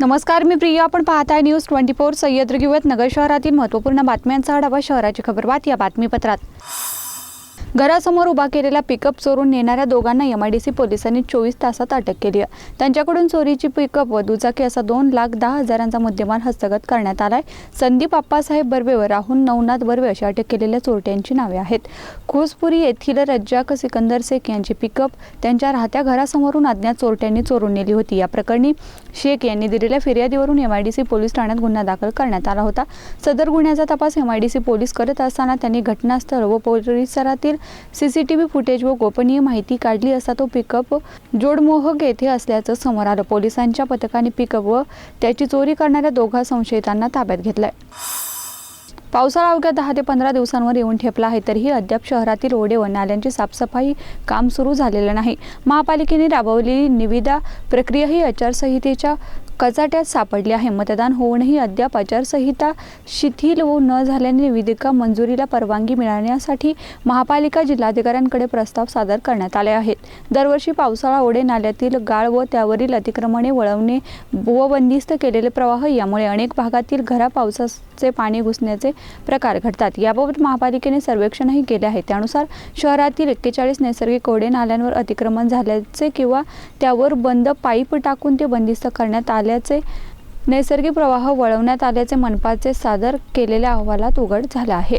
नमस्कार मी प्रिया. आपण पाहत आहे न्यूज ट्वेंटी फोर. सह्याद्री घेऊयात नगर शहरातील महत्त्वपूर्ण बातम्यांचा आढावा शहराची खबरबात या बातमीपत्रात. घरासमोर उभा केलेला पिकअप चोरून नेणाऱ्या दोघांना एमआयडीसी पोलिसांनी चोवीस तासात अटक केली आहे. त्यांच्याकडून चोरीची पिकअप व दुचाकी असा दोन लाख दहा हजारांचा मुद्देमाल हस्तगत करण्यात आलाय. संदीप आप्पासाहेब बर्वे व राहुल नवनाथ बर्वे अशी अटक केलेल्या चोरट्यांची नावे आहेत. खोसपुरी येथील रज्जाक सिकंदर शेख यांची पिकअप त्यांच्या राहत्या घरासमोरून अज्ञात चोरट्यांनी चोरून नेली होती. या प्रकरणी शेख यांनी दिलेल्या फिर्यादीवरून एमआयडीसी पोलीस ठाण्यात गुन्हा दाखल करण्यात आला होता. सदर गुन्ह्याचा तपास एमआयडीसी पोलीस करत असताना त्यांनी घटनास्थळ व परिसरातील सीसीटीव्ही फुटेज व गोपनीय माहिती काढली असता तो पिकअप जोडमोहक येथे असल्याचं समोर आलं. पोलिसांच्या पथकाने पिकअप व त्याची चोरी करणाऱ्या दोघा संशयितांना ताब्यात घेतलंय. पावसाळा अवघ्या दहा ते पंधरा दिवसांवर येऊन ठेपला आहे तरीही अद्याप शहरातील ओढे व नाल्यांची साफसफाई काम सुरू झालेलं नाही. महापालिकेने राबवलेली निविदा प्रक्रिया ही आचारसंहितेच्या कचाट्यात सापडली आहे. मतदान होऊनही अद्याप आचारसंहिता शिथिल व न झाल्याने निविदिका मंजुरीला परवानगी मिळण्यासाठी महापालिका जिल्हाधिकाऱ्यांकडे प्रस्ताव सादर करण्यात आले आहेत. दरवर्षी पावसाळा ओढे नाल्यातील गाळ व त्यावरील अतिक्रमणे वळवणे व बंदिस्त केलेले प्रवाह यामुळे अनेक भागातील घरा पावसास चे पाणी घुसण्याचे प्रकार घडतात. याबाबत महापालिकेने सर्वेक्षणही केले आहे. त्यानुसार शहरातील एक्केचाळीस नैसर्गिक कोडे नाल्यांवर अतिक्रमण झाल्याचे किंवा त्यावर बंद पाईप टाकून ते बंदिस्त करण्यात आल्याचे नैसर्गिक प्रवाह वळवण्यात आल्याचे मनपाचे सादर केलेल्या अहवालात उघड झाला आहे.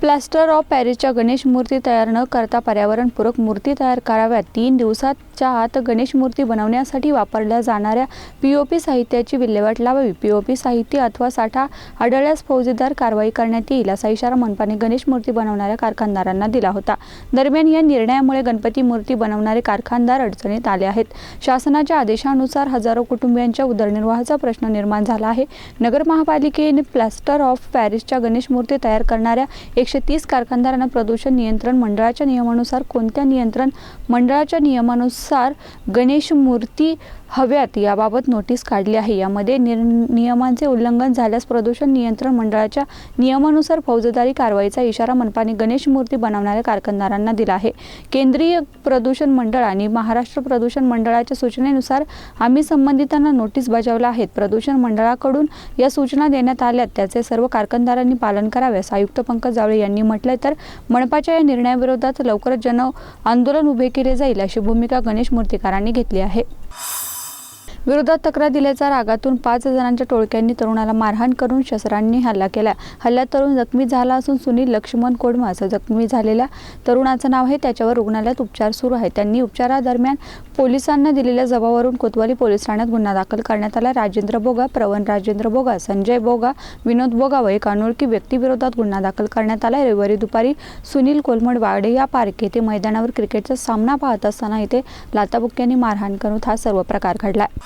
प्लास्टर ऑफ पॅरिसच्या गणेश मूर्ती तयार न करता पर्यावरणपूरक मूर्ती तयार कराव्यात. तीन दिवसाच्या आत गणेश मूर्ती बनवण्यासाठी वापरल्या जाणाऱ्या पीओपी साहित्याची विल्हेवाट लावावी. पीओपी साहित्य अथवा साठा आढळल्यास फौजदार कारवाई करण्यात येईल असा इशारा मनपाने गणेश मूर्ती बनवणाऱ्या कारखानदारांना दिला होता. दरम्यान या निर्णयामुळे गणपती मूर्ती बनवणारे कारखानदार अडचणीत आले आहेत. शासनाच्या आदेशानुसार हजारो कुटुंबियांच्या उदरनिर्वाहाचा प्रश्न निर्माण झाला आहे. नगर महापालिकेने प्लास्टर ऑफ पॅरिसच्या गणेश मूर्ती तयार करणाऱ्या एकशे तीस कारखानदारांना प्रदूषण नियंत्रण मंडळाच्या नियमानुसार कोणत्या नियंत्रण मंडळाच्या नियमानुसार गणेश मूर्ती हव्यात याबाबत नोटीस काढली आहे. यामध्ये निर नियमांचे उल्लंघन झाल्यास प्रदूषण नियंत्रण मंडळाच्या नियमानुसार फौजदारी कारवाईचा इशारा मनपाने गणेश मूर्ती बनवणाऱ्या कारखानदारांना दिला आहे. केंद्रीय प्रदूषण मंडळ आणि महाराष्ट्र प्रदूषण मंडळाच्या सूचनेनुसार आम्ही संबंधितांना नोटीस बजावल्या आहेत प्रदूषण मंडळाकडून या सूचना देण्यात आल्यात. त्याचे सर्व कारखानदारांनी पालन करावे असं आयुक्त पंकज जावळे यांनी म्हटलंय तर मनपाच्या या निर्णयाविरोधात लवकरच जन आंदोलन उभे केले जाईल अशी भूमिका गणेश मूर्तीकारांनी घेतली आहे. विरोधात तक्रार दिल्याच्या रागातून पाच जणांच्या टोळक्यांनी तरुणाला मारहाण करून शस्त्रांनी हल्ला केला. हल्ल्यात तरुण जखमी झाला असून सुनील लक्ष्मण कोडमा असं जखमी झालेल्या तरुणाचं नाव आहे. त्याच्यावर रुग्णालयात उपचार सुरू आहे त्यांनी उपचारादरम्यान पोलिसांना दिलेल्या जबाबावरून कोतवाली पोलीस ठाण्यात गुन्हा दाखल करण्यात आला. राजेंद्र बोगा प्रवण राजेंद्र बोगा संजय बोगा विनोद बोगा व एक अनोळखी व्यक्तीविरोधात गुन्हा दाखल करण्यात आला. रविवारी दुपारी सुनील कोलमड वाडे या पार्क येथे मैदानावर क्रिकेटचा सामना पाहत असताना इथे लाताबुक्क्यांनी मारहाण करून हा सर्व प्रकार घडला.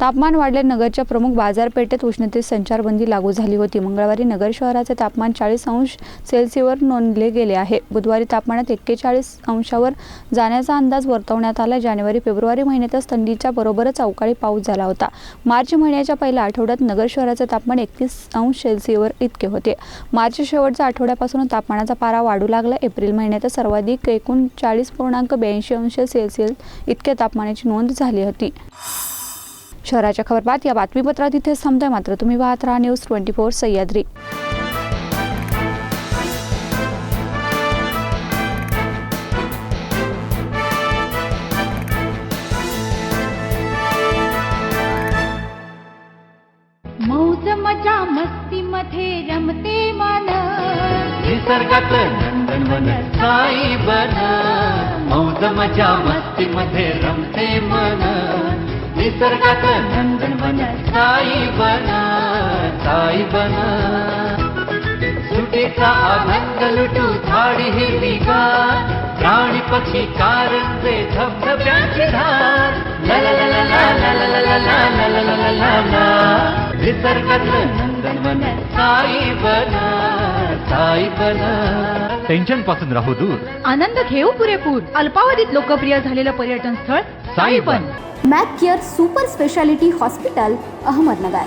तापमान वाढले नगरच्या प्रमुख बाजारपेठेत उष्णतेत संचारबंदी लागू झाली होती. मंगळवारी नगर शहराचे तापमान चाळीस अंश सेल्सिअसवर नोंदले गेले आहे. बुधवारी तापमानात एक्केचाळीस अंशावर जाण्याचा अंदाज वर्तवण्यात आला. जानेवारी फेब्रुवारी महिन्यातच थंडीच्या बरोबरच अवकाळी पाऊस झाला होता. मार्च महिन्याच्या पहिल्या आठवड्यात नगर शहराचे तापमान एकतीस अंश सेल्सिअसवर इतके होते. मार्च शेवटच्या आठवड्यापासून तापमानाचा पारा वाढू लागला. एप्रिल महिन्यात सर्वाधिक एकूण चाळीस पूर्णांक ब्याऐंशी अंश सेल्सिअस इतक्या तापमानाची नोंद झाली होती. शहराच्या खबरबात या बातमीपत्रात इथेच थांबतंय मात्र तुम्ही पाहत राहा न्यूज ट्वेंटी फोर सह्याद्री. मजा मस्ती मध्ये रमते मन. निसर्गात नंदनवन साई बन. मौज मजा मस्ती मध्ये रमते मन. निसर्गात नंदनवन साई बन साई बन सुटीचा आनंद लुटू झाडी हिरवी गार प्राणी पक्षी कारंजे धबधब्याची धार ला ला ला ला ला ला ला ला ला ला ला ला ला ला ला निसर्गातलं नंदनवन साई बन साई बन टेन्शनपासून राहू दूर. आनंद घेऊ पुरेपूर. अल्पावधीत लोकप्रिय झालेलं पर्यटन स्थळ Sai Ban Mac care super speciality hospital Ahmednagar.